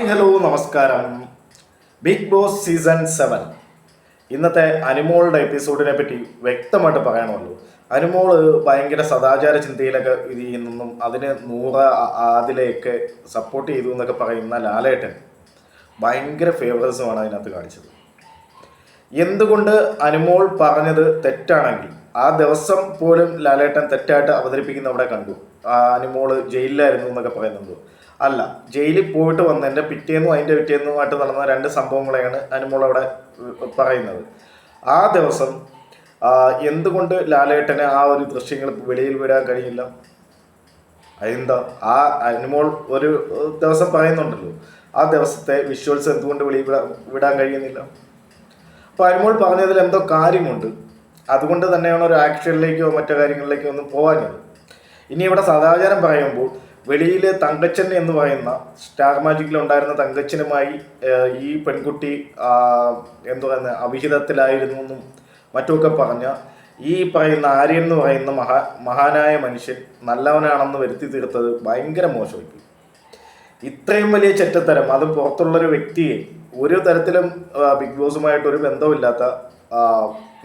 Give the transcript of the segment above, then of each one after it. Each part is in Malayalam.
ഹായ് ഹലോ നമസ്കാരം. Bigg Boss season seven. ഇന്നത്തെ അനുമോളുടെ എപ്പിസോഡിനെ പറ്റി വ്യക്തമായിട്ട് പറയണമല്ലോ അനുമോൾ ഭയങ്കര സദാചാര ചിന്തയിലൊക്കെ ഇത് ചെയ്യുന്നെന്നും അതിന് നൂറ് അതിലെയൊക്കെ സപ്പോർട്ട് ചെയ്തു എന്നൊക്കെ പറയുന്ന ലാലേട്ടൻ ഭയങ്കര ഫേവറേഴ്സുമാണ് അതിനകത്ത് കാണിച്ചത്. എന്തുകൊണ്ട് അനുമോൾ പറഞ്ഞത് തെറ്റാണെങ്കിൽ ആ ദിവസം പോലും ലാലേട്ടൻ തെറ്റായിട്ട് അവതരിപ്പിക്കുന്ന അവിടെ കണ്ടു. അനുമോൾ ജയിലിലായിരുന്നു എന്നൊക്കെ പറയുന്നുണ്ട്. അല്ല ജയിലിൽ പോയിട്ട് വന്നതിന്റെ പിറ്റേന്നും അതിന്റെ പിറ്റേന്നുമായിട്ട് നടന്ന രണ്ട് സംഭവങ്ങളെയാണ് അനുമോൾ അവിടെ പറയുന്നത്. ആ ദിവസം എന്തുകൊണ്ട് ലാലേട്ടനെ ആ ഒരു ദൃശ്യങ്ങൾ വെളിയിൽ വിടാൻ കഴിയില്ല? അതെന്താ? ആ അനുമോൾ ഒരു ദിവസം പറയുന്നുണ്ടല്ലോ ആ ദിവസത്തെ വിഷ്വൽസ് എന്തുകൊണ്ട് വെളിയിൽ വിടാൻ വിടാൻ കഴിയുന്നില്ല? അപ്പോൾ അനുമോൾ പറഞ്ഞതിൽ എന്തോ കാര്യമുണ്ട്. അതുകൊണ്ട് തന്നെയാണ് ഒരു ആക്ഷനിലേക്കോ മറ്റു കാര്യങ്ങളിലേക്കോ ഒന്നും പോകാഞ്ഞത് ഇനി ഇവിടെ സദാചാരം പറയുമ്പോൾ വെളിയിൽ തങ്കച്ചൻ എന്ന് പറയുന്ന സ്റ്റാർ മാജിക്കിൽ ഉണ്ടായിരുന്ന തങ്കച്ചനുമായി ഈ പെൺകുട്ടി എന്തോ പറയുന്ന അവിഹിതത്തിലായിരുന്നു എന്നും മറ്റുമൊക്കെ പറഞ്ഞ ഈ പറയുന്ന ആര്യൻ എന്ന് പറയുന്ന മഹാ മഹാനായ മനുഷ്യൻ നല്ലവനാണെന്ന് വരുത്തി തീർത്തത് ഭയങ്കര മോശമായി ഇത്രയും വലിയ ചെറ്റത്തരം അത് പുറത്തുള്ളൊരു വ്യക്തിയെ ഒരു തരത്തിലും ബിഗ് ബോസുമായിട്ട് ഒരു ബന്ധമില്ലാത്ത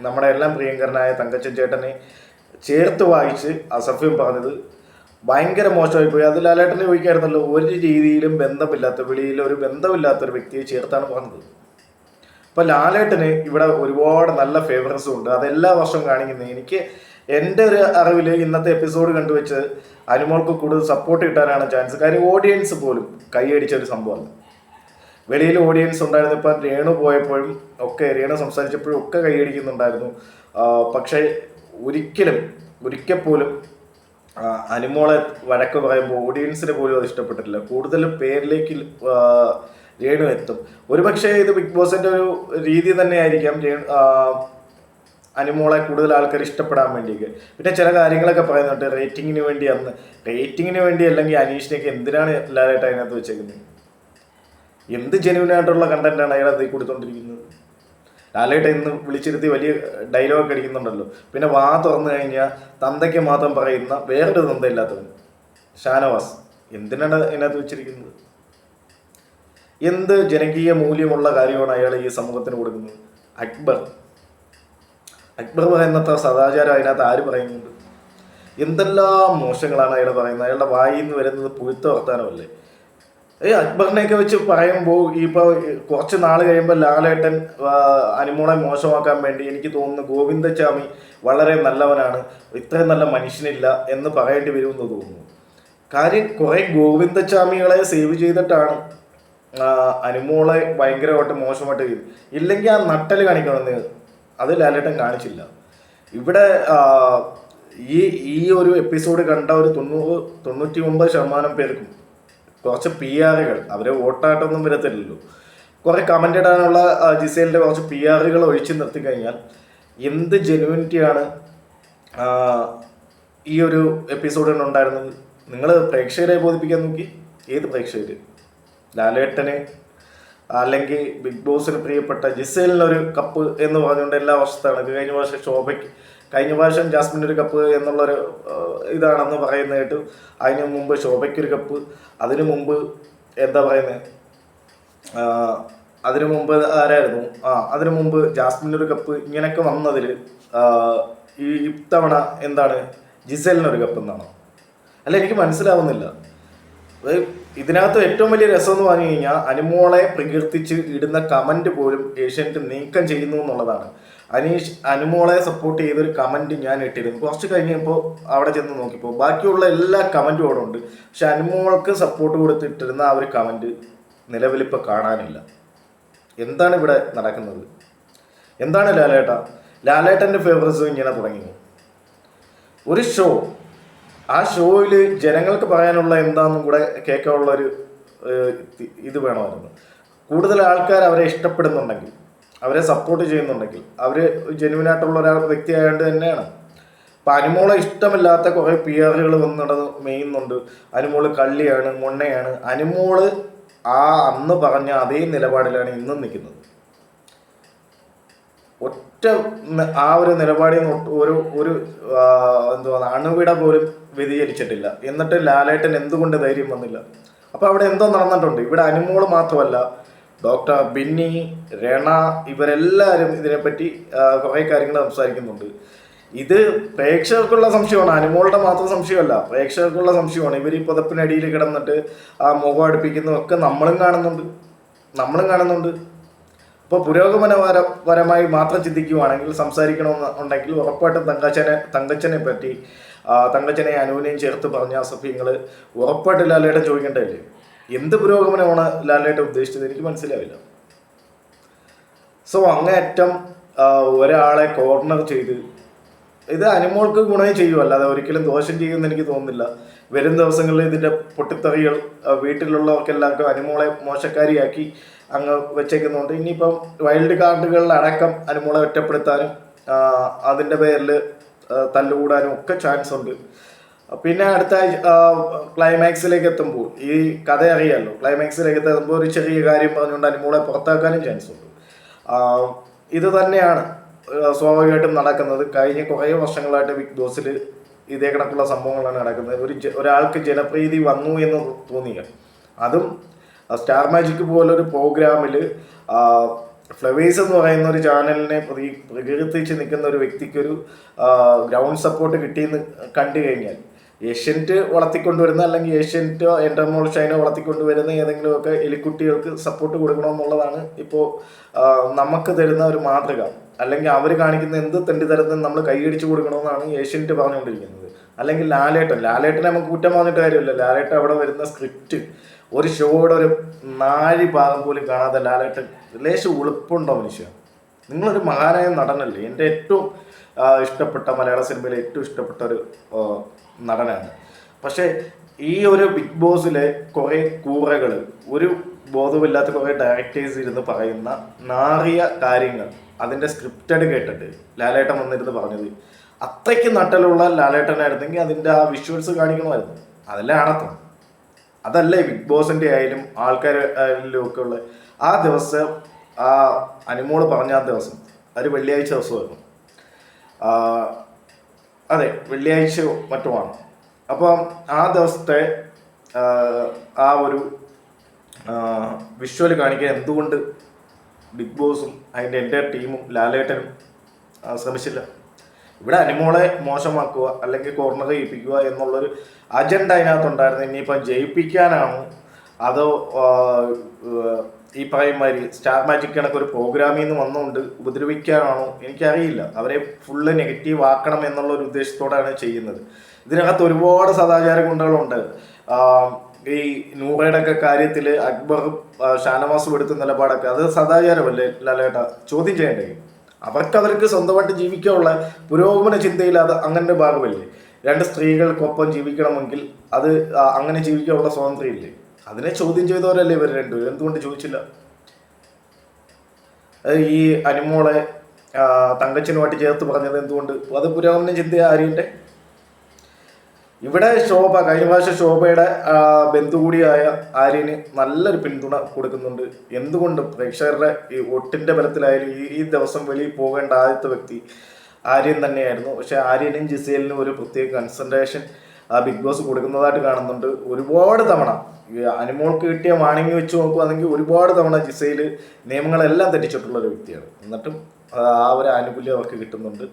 നമ്മുടെ എല്ലാം പ്രിയങ്കരനായ തങ്കച്ചൻ ചേട്ടനെ ചേർത്ത് വായിച്ച് അസഭ്യം പറഞ്ഞത് ഭയങ്കര മോശമായി പോയി അത് ലാലേട്ടനെ ചോദിക്കായിരുന്നല്ലോ ഒരു രീതിയിലും ബന്ധമില്ലാത്ത വെളിയിൽ ഒരു ബന്ധമില്ലാത്ത ഒരു വ്യക്തിയെ ചേർത്താണ് പോകുന്നത് അപ്പൊ ലാലേട്ടന് ഇവിടെ ഒരുപാട് നല്ല ഫേവറൻസും ഉണ്ട്. അതെല്ലാ വർഷവും കാണിക്കുന്നത് എനിക്ക് എന്റെ ഒരു അറിവിൽ ഇന്നത്തെ എപ്പിസോഡ് കണ്ടുവെച്ച് അനുമോൾക്ക് കൂടുതൽ സപ്പോർട്ട് കിട്ടാനാണ് ചാൻസ് കാര്യം ഓഡിയൻസ് പോലും കൈയടിച്ച ഒരു സംഭവമാണ്. വെളിയിൽ ഓഡിയൻസ് ഉണ്ടായിരുന്നു. ഇപ്പം രേണു പോയപ്പോഴും ഒക്കെ രേണു സംസാരിച്ചപ്പോഴും ഒക്കെ കൈയടിക്കുന്നുണ്ടായിരുന്നു. പക്ഷേ ഒരിക്കലും ഒരിക്കൽ പോലും അനുമോളെ വഴക്ക് പറയുമ്പോൾ ഓഡിയൻസിന് പോലും അത് ഇഷ്ടപ്പെട്ടിട്ടില്ല. കൂടുതലും പേരിലേക്ക് രേണു എത്തും. ഒരുപക്ഷെ ഇത് ബിഗ് ബോസിന്റെ ഒരു രീതി തന്നെയായിരിക്കാം. അനിമോളെ കൂടുതൽ ആൾക്കാർ ഇഷ്ടപ്പെടാൻ വേണ്ടിയൊക്കെ. പിന്നെ ചില കാര്യങ്ങളൊക്കെ പറയുന്നുണ്ട്. റേറ്റിങ്ങിന് വേണ്ടി അന്ന് റേറ്റിങ്ങിന് വേണ്ടി അല്ലെങ്കിൽ അനീഷിനെയൊക്കെ എന്തിനാണ് എല്ലാവരായിട്ട് അതിനകത്ത് വെച്ചേക്കുന്നത്? എന്ത് ജെനുവിനായിട്ടുള്ള കണ്ടന്റാണ് അയാൾ അതിൽ കൊടുത്തോണ്ടിരിക്കുന്നത്? ലാലേട്ട ഇന്ന് വിളിച്ചിരുത്തി വലിയ ഡയലോഗ് അടിക്കുന്നുണ്ടല്ലോ. പിന്നെ വാ തുറന്നു കഴിഞ്ഞാൽ തന്തയ്ക്ക് മാത്രം പറയുന്ന വേറൊരു തന്തയില്ലാത്തവൻ. ഷാനവാസ് എന്തിനാണ് ഇതിനകത്ത് വെച്ചിരിക്കുന്നത്? എന്ത് ജനകീയ മൂല്യമുള്ള കാര്യമാണ് അയാൾ ഈ സമൂഹത്തിന് കൊടുക്കുന്നത്? അക്ബർ. അക്ബർ പറയുന്നത്ര സദാചാരം അതിനകത്ത് ആര് പറയുന്നുണ്ട്? എന്തെല്ലാം മോശങ്ങളാണ് അയാൾ പറയുന്നത്? അയാളുടെ വായിന്ന് വരുന്നത് പുഴുത്ത വർത്താനമല്ലേ? ഈ അക്ബറിനെയൊക്കെ വെച്ച് പറയുമ്പോൾ ഇപ്പോൾ കുറച്ച് നാൾ കഴിയുമ്പോൾ ലാലേട്ടൻ അനുമോളെ മോശമാക്കാൻ വേണ്ടി എനിക്ക് തോന്നുന്നു ഗോവിന്ദച്ചാമി വളരെ നല്ലവനാണ്. ഇത്രയും നല്ല മനുഷ്യനില്ല എന്ന് പറയേണ്ടി വരുമെന്ന് തോന്നുന്നു. കാര്യം കുറെ ഗോവിന്ദച്ചാമികളെ സേവ് ചെയ്തിട്ടാണ് അനുമോളെ ഭയങ്കരമായിട്ട് മോശമായിട്ട് ചെയ്തു ഇല്ലെങ്കിൽ ആ നട്ടൽ കാണിക്കണമെന്ന് അത് ലാലേട്ടൻ കാണിച്ചില്ല. ഇവിടെ ഈ ഈ ഒരു എപ്പിസോഡ് കണ്ട ഒരു തൊണ്ണൂറ് തൊണ്ണൂറ്റി ഒമ്പത് ശതമാനം പേർക്കും കുറച്ച് പി ആറുകൾ അവരെ വോട്ടായിട്ടൊന്നും വരത്തില്ലല്ലോ. കുറെ കമന്റ് ഇടാനുള്ള ജിസേലിന്റെ കുറച്ച് പി ആറുകൾ ഒഴിച്ചു നിർത്തി കഴിഞ്ഞാൽ എന്ത് ജെനുവിനിറ്റിയാണ് ഈ ഒരു എപ്പിസോഡിന് ഉണ്ടായിരുന്നത്? നിങ്ങൾ പ്രേക്ഷകരെ ബോധിപ്പിക്കാൻ നോക്കി. ഏത് പ്രേക്ഷകർ ലാലേട്ടനെ അല്ലെങ്കിൽ ബിഗ് ബോസിന് പ്രിയപ്പെട്ട ജിസേലിനൊരു കപ്പ് എന്ന് പറഞ്ഞുകൊണ്ട് എല്ലാ വർഷത്താണ് കഴിഞ്ഞ വർഷം ശോഭയ്ക്ക് കഴിഞ്ഞ പ്രാവശ്യം ജാസ്മിൻ ഒരു കപ്പ് എന്നുള്ളൊരു ഇതാണെന്ന് പറയുന്നത് അതിന് മുമ്പ് ശോഭയ്ക്കൊരു കപ്പ് അതിനു മുമ്പ് എന്താ പറയുന്നത് അതിനു മുമ്പ് ആരായിരുന്നു? ആ അതിനു മുമ്പ് ജാസ്മിൻ ഒരു കപ്പ് ഇങ്ങനെയൊക്കെ വന്നതിൽ ഈ ഇത്തവണ എന്താണ്? ജിസലിനൊരു കപ്പ് എന്നാണ്? അല്ല എനിക്ക് മനസ്സിലാവുന്നില്ല. ഇതിനകത്ത് ഏറ്റവും വലിയ രസം എന്ന് പറഞ്ഞു കഴിഞ്ഞാൽ അനുമോളെ പ്രകീർത്തിച്ച് ഇടുന്ന കമന്റ് പോലും ഏഷ്യന്റ് നീക്കം ചെയ്യുന്നു എന്നുള്ളതാണ്. അനീഷ് അനുമോളെ സപ്പോർട്ട് ചെയ്തൊരു കമന്റ് ഞാൻ ഇട്ടിരുന്നു. കുറച്ച് കഴിഞ്ഞപ്പോൾ അവിടെ ചെന്ന് നോക്കിയപ്പോൾ ബാക്കിയുള്ള എല്ലാ കമന്റും അവിടെ ഉണ്ട്. പക്ഷെ അനുമോൾക്ക് സപ്പോർട്ട് കൊടുത്തിട്ടിരുന്ന ആ ഒരു കമന്റ് നിലവിലിപ്പോൾ കാണാനില്ല. എന്താണ് ഇവിടെ നടക്കുന്നത്? എന്താണ് ലാലേട്ട? ലാലേട്ടന്റെ ഫേവറേറ്റ്സ് ഇങ്ങനെ തുടങ്ങി ഒരു ഷോ ആ ഷോയിൽ ജനങ്ങൾക്ക് പറയാനുള്ള എന്താണെന്നും കൂടെ കേൾക്കാനുള്ള ഒരു ഇത് ഇത് വേണമായിരുന്നു. കൂടുതൽ ആൾക്കാർ അവരെ ഇഷ്ടപ്പെടുന്നുണ്ടെങ്കിൽ അവരെ സപ്പോർട്ട് ചെയ്യുന്നുണ്ടെങ്കിൽ. അവർ ജെനുവിനായിട്ടുള്ള ഒരാൾ വ്യക്തി ആയതുകൊണ്ട് തന്നെയാണ്. അപ്പം അനുമോളെ ഇഷ്ടമില്ലാത്ത കുറേ പി ആറുകൾ വന്ന് നടന്ന് മെയ്യുന്നുണ്ട്. അനുമോൾ കള്ളിയാണ് മൊണ്ണയാണ്. അനുമോൾ ആ അന്ന് പറഞ്ഞ അതേ നിലപാടിലാണ് ഇന്നും നിൽക്കുന്നത്. ഒറ്റ ആ ഒരു നിലപാടിൽ നിന്ന് ഒരു ഒരു എന്തുവാ അണുവിട പോലും വ്യതിചലിച്ചിട്ടില്ല. എന്നിട്ട് ലാലേട്ടൻ എന്തുകൊണ്ട് ധൈര്യം വന്നില്ല? അപ്പോൾ അവിടെ എന്തോ നടന്നിട്ടുണ്ട്. ഇവിടെ അനുമോൾ മാത്രമല്ല ഡോക്ടർ ബിന്നി രണ ഇവരെല്ലാവരും ഇതിനെപ്പറ്റി കുറേ കാര്യങ്ങൾ സംസാരിക്കുന്നുണ്ട്. ഇത് പ്രേക്ഷകർക്കുള്ള സംശയമാണ്. അനുമോളുടെ മാത്രം സംശയമല്ല. പ്രേക്ഷകർക്കുള്ള സംശയമാണ്. ഇവർ ഈ പുതപ്പിനടിയിൽ കിടന്നിട്ട് ആ മുഖം അടുപ്പിക്കുന്നതൊക്കെ നമ്മളും കാണുന്നുണ്ട്. നമ്മളും കാണുന്നുണ്ട്. ഇപ്പോൾ പുരോഗമനപര പരമായി മാത്രം ചിന്തിക്കുവാണെങ്കിൽ സംസാരിക്കണമെന്ന് ഉണ്ടെങ്കിൽ ഉറപ്പായിട്ടും തങ്കച്ചനെ തങ്കച്ചനെ പറ്റി തങ്കച്ചനെ അനുവിനെയും ചേർത്ത് പറഞ്ഞ അസഭ്യങ്ങൾ ഉറപ്പായിട്ടും ലാലേട്ടൻ ചോദിക്കേണ്ടതല്ലേ? എന്ത് പുരോഗമനമാണ് ലാലേട്ട ഉദ്ദേശിച്ചത് എനിക്ക് മനസ്സിലാവില്ല. സോ അങ്ങേയറ്റം ആ, ഒരാളെ കോർണർ ചെയ്ത് ഇത് അനിമോൾക്ക് ഗുണമേ ചെയ്യും അല്ലാതെ ഒരിക്കലും ദോഷം ചെയ്യുമെന്ന് എനിക്ക് തോന്നുന്നില്ല. വരും ദിവസങ്ങളിൽ ഇതിന്റെ പൊട്ടിത്തെറികൾ വീട്ടിലുള്ളവർക്കെല്ലാം വീട്ടിലുള്ളവർക്കെല്ലാവർക്കും അനിമോളെ മോശക്കാരിയാക്കി അങ്ങ് വെച്ചേക്കുന്നുണ്ട്. ഇനിയിപ്പം വൈൽഡ് കാർഡുകളിലടക്കം അനിമോളെ ഒറ്റപ്പെടുത്താനും അതിന്റെ പേരിൽ തല്ലുകൂടാനും ഒക്കെ ചാൻസ് ഉണ്ട്. പിന്നെ അടുത്ത ക്ലൈമാക്സിലേക്ക് എത്തുമ്പോൾ ഈ കഥ അറിയാമല്ലോ ക്ലൈമാക്സിലേക്ക് എത്തുമ്പോൾ ഒരു ചെറിയ കാര്യം പറഞ്ഞുകൊണ്ട് അനുമൂളെ പുറത്താക്കാനും ചാൻസ് ഉണ്ട്. ഇത് തന്നെയാണ് സ്വാഭാവികമായിട്ടും നടക്കുന്നത്. കഴിഞ്ഞ കുറേ വർഷങ്ങളായിട്ട് ബിഗ് ബോസിൽ ഇതേ കണക്കുള്ള സംഭവങ്ങളാണ് നടക്കുന്നത്. ഒരു ഒരാൾക്ക് ജനപ്രീതി വന്നു എന്ന് തോന്നിയ അതും സ്റ്റാർ മാജിക് പോലൊരു പ്രോഗ്രാമിൽ ഫ്ലവേഴ്സ് എന്ന് പറയുന്ന ഒരു ചാനലിനെ പ്രകീർത്തിച്ച് നിൽക്കുന്ന ഒരു വ്യക്തിക്കൊരു ഗ്രൗണ്ട് സപ്പോർട്ട് കിട്ടിയെന്ന് കണ്ടു കഴിഞ്ഞാൽ ഏഷ്യന്റ് വളർത്തിക്കൊണ്ടുവരുന്ന അല്ലെങ്കിൽ ഏഷ്യന്റോ എന്റർമോൾ ഷൈനോ വളർത്തിക്കൊണ്ടുവരുന്ന ഏതെങ്കിലുമൊക്കെ എലിക്കുട്ടികൾക്ക് സപ്പോർട്ട് കൊടുക്കണമെന്നുള്ളതാണ് ഇപ്പോൾ നമുക്ക് തരുന്ന ഒരു മാതൃക. അല്ലെങ്കിൽ അവർ കാണിക്കുന്ന എന്ത് തെണ്ടിത്തരത്തിനും നമ്മൾ കൈയടിച്ചു കൊടുക്കണമെന്നാണ് ഏഷ്യന്റ് പറഞ്ഞുകൊണ്ടിരിക്കുന്നത്. അല്ലെങ്കിൽ ലാലേട്ടൻ. ലാലേട്ടനെ നമുക്ക് കുറ്റം പറഞ്ഞിട്ട് കാര്യമില്ല. ലാലേട്ടൻ അവിടെ വരുന്ന സ്ക്രിപ്റ്റ് ഒരു ഷോയുടെ ഒരു നാഴി ഭാഗം പോലും കാണാതെ ലാലേട്ടൻ ലേശം ഉളുപ്പുണ്ടോ മനുഷ്യ? നിങ്ങളൊരു മഹാനായ നടനല്ലേ. എന്റെ ഏറ്റവും ഇഷ്ടപ്പെട്ട മലയാള സിനിമയിലെ ഏറ്റവും ഇഷ്ടപ്പെട്ട ഒരു നടനാണ്. പക്ഷേ ഈ ഒരു ബിഗ് ബോസിലെ കുറേ കൂറകൾ ഒരു ബോധമില്ലാത്ത കുറേ ഡയറക്ടേഴ്സ് ഇരുന്ന് പറയുന്ന നാറിയ കാര്യങ്ങൾ അതിന്റെ സ്ക്രിപ്റ്റഡ് കേട്ടിട്ട് ലാലേട്ടൻ വന്നിരുന്ന് പറഞ്ഞത്. അത്രയ്ക്ക് നട്ടലുള്ള ലാലേട്ടനായിരുന്നെങ്കിൽ അതിന്റെ ആ വിഷ്വൽസ് കാണിക്കണമായിരുന്നു. അതല്ല ആണത്തം അതല്ലേ ബിഗ് ബോസിന്റെ ആയാലും ആൾക്കാരിലും ഒക്കെ ഉള്ള ആ ദിവസം ആ അനുമോൾ പറഞ്ഞ ആ ദിവസം ഒരു വെള്ളിയാഴ്ച ദിവസമായിരുന്നു. അതെ വെള്ളിയാഴ്ച മറ്റുമാണ്. അപ്പം ആ ദിവസത്തെ ആ, ഒരു വിഷ്വൽ കാണിക്കാൻ എന്തുകൊണ്ട് ബിഗ് ബോസും അതിന്റെ എന്റെ ടീമും ലാലേട്ടനും ശ്രമിച്ചില്ല? ഇവിടെ അനിമോളെ മോശമാക്കുക അല്ലെങ്കിൽ കോർണർ ചെയ്യിപ്പിക്കുക എന്നുള്ളൊരു അജണ്ട അതിനകത്തുണ്ടായിരുന്നു. ഇനിയിപ്പം ജയിപ്പിക്കാനാണോ? അതോ ഈ പറയുമാതിരി സ്റ്റാർ മാജിക് കണക്ക് ഒരു പ്രോഗ്രാമിൽ നിന്ന് വന്നുകൊണ്ട് ഉപദ്രവിക്കാനാണോ? എനിക്കറിയില്ല. അവരെ ഫുള്ള് നെഗറ്റീവ് ആക്കണം എന്നുള്ള ഒരു ഉദ്ദേശത്തോടെയാണ് ചെയ്യുന്നത്. ഇതിനകത്ത് ഒരുപാട് സദാചാര ഗുണ്ടകളുണ്ട്. ഈ നൂറയുടെ ഒക്കെ കാര്യത്തിൽ അക്ബർ ഷാനവാസും എടുത്ത നിലപാടൊക്കെ. അത് സദാചാരമല്ലേ ലാലേട്ട? ചോദ്യം ചെയ്യണ്ടേ? അവർക്ക് അവർക്ക് സ്വന്തമായിട്ട് ജീവിക്കാനുള്ള പുരോഗമന ചിന്തയിൽ അത് അങ്ങനെ ഭാഗമല്ലേ? രണ്ട് സ്ത്രീകൾക്കൊപ്പം ജീവിക്കണമെങ്കിൽ അത് അങ്ങനെ ജീവിക്കാനുള്ള സ്വാതന്ത്ര്യം ഇല്ലേ അതിനെ ചോദ്യം ചെയ്തവരല്ലേ ഇവർ രണ്ടുപേരും? എന്തുകൊണ്ട് ചോദിച്ചില്ല? ഈ അനിമോളെ തങ്കച്ചനുമായിട്ട് ചേർത്ത് പറഞ്ഞത് എന്തുകൊണ്ട്? അത് പുരോഗമന ചിന്ത ആര്യന്റെ? ഇവിടെ ശോഭ കഴിഞ്ഞ പ്രാവശ്യം ശോഭയുടെ ബന്ധു കൂടിയായ ആര്യന് നല്ലൊരു പിന്തുണ കൊടുക്കുന്നുണ്ട്. എന്തുകൊണ്ട് പ്രേക്ഷകരുടെ ഈ ഒട്ടിന്റെ ബലത്തിലായാലും ഈ ഈ ദിവസം വെളിയിൽ പോകേണ്ട ആദ്യത്തെ വ്യക്തി ആര്യൻ തന്നെയായിരുന്നു. പക്ഷെ ആര്യനും ജിസേലിനും ഒരു പ്രത്യേക കൺസെൻട്രേഷൻ ബിഗ് ബോസ് കൊടുക്കുന്നതായിട്ട് കാണുന്നുണ്ട്. ഒരുപാട് തവണ. അനുമോൾക്ക് കിട്ടിയ വാണിംഗ് വെച്ച് നോക്കുകയാണെങ്കിൽ ഒരുപാട് തവണ ജിസയിൽ നിയമങ്ങളെല്ലാം തെറ്റിച്ചിട്ടുള്ള ഒരു വ്യക്തിയാണ്. എന്നിട്ടും ആ ഒരു ആനുകൂല്യം അവർക്ക് കിട്ടുന്നുണ്ട്.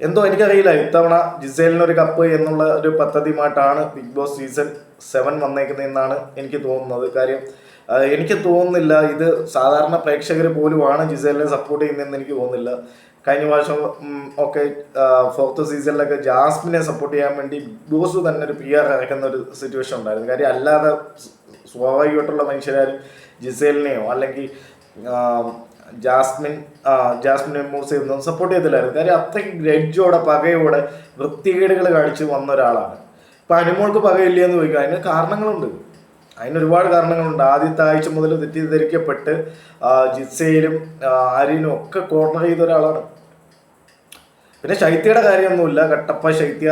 എന്തോ എനിക്കറിയില്ല. ഇത്തവണ ജിസേലിനൊരു കപ്പ് എന്നുള്ള ഒരു പദ്ധതിയുമായിട്ടാണ് ബിഗ് ബോസ് സീസൺ സെവൻ വന്നേക്കുന്നതെന്നാണ് എനിക്ക് തോന്നുന്നത്. കാര്യം എനിക്ക് തോന്നുന്നില്ല ഇത് സാധാരണ പ്രേക്ഷകർ പോലുമാണ് ജിസേലിനെ സപ്പോർട്ട് ചെയ്യുന്നതെന്ന് എനിക്ക് തോന്നുന്നില്ല. കഴിഞ്ഞ പ്രാവശ്യം ഒക്കെ ഫോർത്ത് സീസണിലൊക്കെ ജാസ്മിനെ സപ്പോർട്ട് ചെയ്യാൻ വേണ്ടി ബോസ് തന്നെ ഒരു പി ആർ ഇറക്കുന്ന ഒരു സിറ്റുവേഷൻ ഉണ്ടായിരുന്നു. കാര്യം അല്ലാതെ സ്വാഭാവികമായിട്ടുള്ള മനുഷ്യരാരും ജിസേലിനെയോ അല്ലെങ്കിൽ ജാസ്മിൻ ജാസ്മിനെ എമ്മൂസ് ഒന്നും സപ്പോർട്ട് ചെയ്തില്ലായിരുന്നു. കാര്യം അത്രയ്ക്ക് ഗ്രഡ്ജോടെ പകയോടെ വൃത്തികേടുകൾ കാണിച്ച് വന്ന ഒരാളാണ്. ഇപ്പം അനുമോൾക്ക് പകയില്ല എന്ന് ചോദിക്കുക അതിന് കാരണങ്ങളുണ്ട്. അതിന് ഒരുപാട് കാരണങ്ങളുണ്ട്. ആദ്യത്തെ ആഴ്ച മുതൽ തെറ്റിദ്ധരിക്കപ്പെട്ട് ജിത്സയിലും ആര്യനും ഒക്കെ കോർണർ ചെയ്ത ഒരാളാണ്. പിന്നെ ശൈത്യയുടെ കാര്യമൊന്നുമില്ല. കട്ടപ്പ ശൈത്യ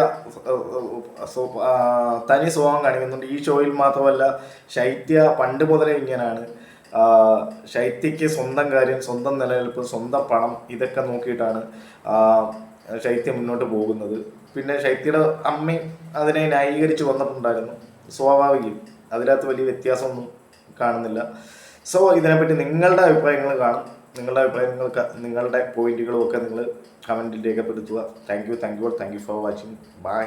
തനി സ്വഭാവം കാണിക്കുന്നുണ്ട്. ഈ ഷോയിൽ മാത്രമല്ല ശൈത്യ പണ്ട് മുതലേ ഇങ്ങനെയാണ് ശൈത്യയ്ക്ക് സ്വന്തം കാര്യം സ്വന്തം നിലനിൽപ്പ് സ്വന്തം പണം ഇതൊക്കെ നോക്കിയിട്ടാണ് ശൈത്യം മുന്നോട്ട് പോകുന്നത്. പിന്നെ ശൈത്യയുടെ അമ്മയും അതിനെ ന്യായീകരിച്ച് വന്നിട്ടുണ്ടായിരുന്നു. സ്വാഭാവികം അതിനകത്ത് വലിയ വ്യത്യാസമൊന്നും കാണുന്നില്ല. സോ ഇതിനെപ്പറ്റി നിങ്ങളുടെ അഭിപ്രായങ്ങൾ കാണും. നിങ്ങളുടെ അഭിപ്രായങ്ങൾ നിങ്ങളുടെ പോയിന്റുകളും ഒക്കെ നിങ്ങൾ കമന്റിൽ രേഖപ്പെടുത്തുക. Thank you thank you thank you for watching bye